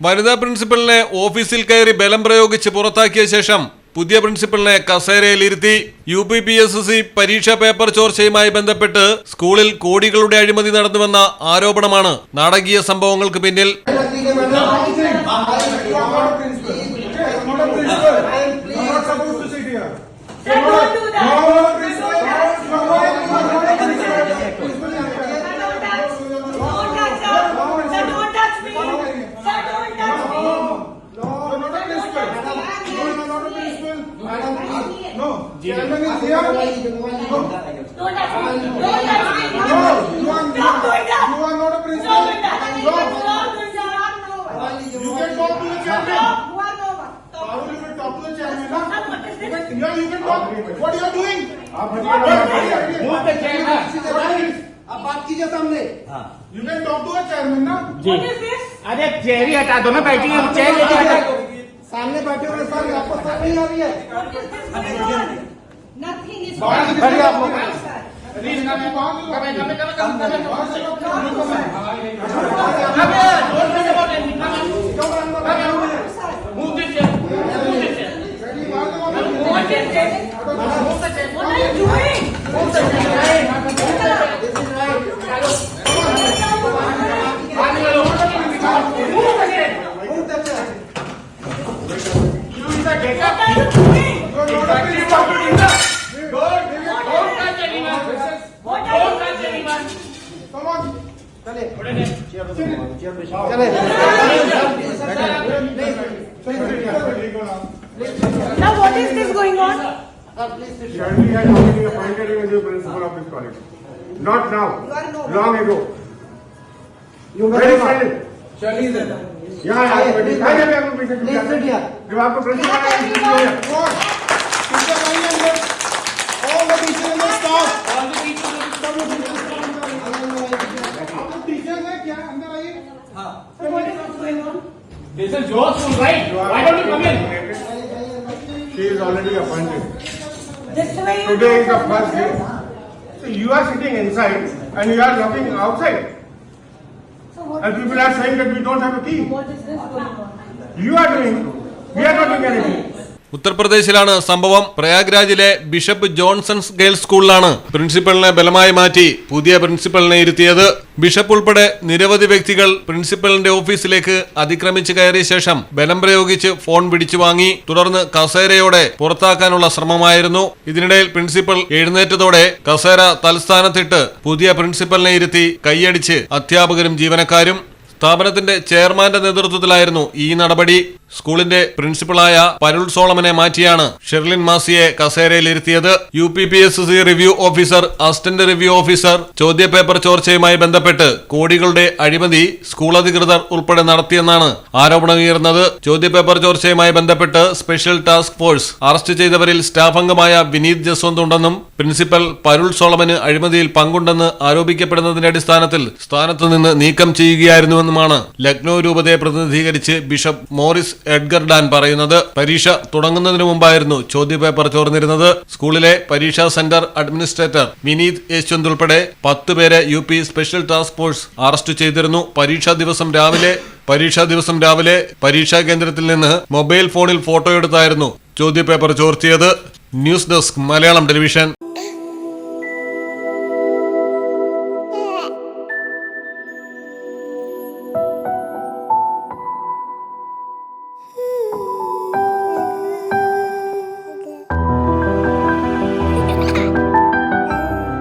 വനിതാ പ്രിൻസിപ്പലിനെ ഓഫീസിൽ കയറി ബലം പ്രയോഗിച്ച് പുറത്താക്കിയ ശേഷം പുതിയ പ്രിൻസിപ്പലിനെ കസേരയിൽ ഇരുത്തി U P P S C പരീക്ഷാ പേപ്പർ ചോർച്ചയുമായി ബന്ധപ്പെട്ട് സ്കൂളിൽ കോടികളുടെ അഴിമതി നടന്നുവെന്ന ആരോപണമാണ് നാടകീയ സംഭവങ്ങൾക്ക് പിന്നിൽ आप बात कीजिए सामने। You can talk to the ना? What अरे चेयर ही हटा दो ना बैठी है चेयर लेके सामने बैठे हुए सर आपको सर नहीं आ रही है। Nothing is wrong. Hurry up, look. Get up! Come on. Now what is this going on? Sharmi has already appointed you as the principal of this college. Not now, long ago. You Very very silent. चलिए इधर यहाँ यहाँ बैठिए। Please, आइए, मैं आपको पीछे please खिंचाता sit here. हूँ। जब आपको प्रश्न This is your school, right? Why don't you come in? She is already appointed. Today is the first day. So you are sitting inside and you are looking outside. And people are saying that we don't have a key. What is this going on? You are doing. We are not doing anything. ഉത്തർപ്രദേശിലാണ് സംഭവം. പ്രയാഗ്രാജിലെ bishop Johnson's girls സ്കൂളിലാണ് പ്രിൻസിപ്പലിനെ ബലമായി മാറ്റി പുതിയ പ്രിൻസിപ്പലിനെ ഇരുത്തിയത്. Bishop ഉൾപ്പെടെ നിരവധി വ്യക്തികൾ പ്രിൻസിപ്പലിന്റെ ഓഫീസിലേക്ക് അതിക്രമിച്ചു കയറിയ ശേഷം ബലം പ്രയോഗിച്ച് ഫോൺ പിടിച്ചു വാങ്ങി. തുടർന്ന് കസേരയോടെ പുറത്താക്കാനുള്ള ശ്രമമായിരുന്നു. ഇതിനിടയിൽ പ്രിൻസിപ്പൽ എഴുന്നേറ്റതോടെ കസേര തൽസ്ഥാനത്തിട്ട് പുതിയ പ്രിൻസിപ്പലിനെ ഇരുത്തി കൈയടിച്ച് അധ്യാപകരും ജീവനക്കാരും. സ്ഥാപനത്തിന്റെ ചെയർമാന്റെ നേതൃത്വത്തിലായിരുന്നു ഈ നടപടി. സ്കൂളിന്റെ പ്രിൻസിപ്പളായ പരുൾ സോളമനെ മാറ്റിയാണ് ഷെർലിൻ മാസിയെ കസേരയിലിരുത്തിയത്. U P P S C review officer assistant review officer ചോദ്യപേപ്പർ ചോർച്ചയുമായി ബന്ധപ്പെട്ട് കോടികളുടെ അഴിമതി സ്കൂൾ അധികൃതർ ഉൾപ്പെടെ നടത്തിയെന്നാണ് ആരോപണമുയർന്നത് ചോദ്യപേപ്പർ ചോർച്ചയുമായി ബന്ധപ്പെട്ട് സ്പെഷ്യൽ ടാസ്ക് ഫോഴ്സ് അറസ്റ്റ് ചെയ്തവരിൽ സ്റ്റാഫ് അംഗമായ വിനീത് ജസ്വന്ത് ഉണ്ടെന്നും പ്രിൻസിപ്പൽ പരുൾ സോളമന് അഴിമതിയിൽ പങ്കുണ്ടെന്ന് ആരോപിക്കപ്പെടുന്നതിന്റെ അടിസ്ഥാനത്തിൽ സ്ഥാനത്ത് നിന്ന് നീക്കം ചെയ്യുകയായിരുന്നുവെന്നുമാണ് ലക്നൌ രൂപതയെ പ്രതിനിധീകരിച്ച് ബിഷപ്പ് മോറിസ് എഡ്ഗർ ഡാൻ പറയുന്നത്. പരീക്ഷ തുടങ്ങുന്നതിന് മുമ്പായിരുന്നു ചോദ്യപേപ്പർ ചോർന്നിരുന്നത്. സ്കൂളിലെ പരീക്ഷാ സെന്റർ അഡ്മിനിസ്ട്രേറ്റർ വിനീത് യേശ്വന്ത് ഉൾപ്പെടെ പത്ത് പേരെ U P special task force arrest ചെയ്തിരുന്നു. പരീക്ഷാ ദിവസം രാവിലെ പരീക്ഷാ ദിവസം രാവിലെ പരീക്ഷാ കേന്ദ്രത്തിൽ നിന്ന് മൊബൈൽ ഫോണിൽ ഫോട്ടോ എടുത്തായിരുന്നു ചോദ്യപേപ്പർ ചോർത്തിയത്. News desk Malayalam television.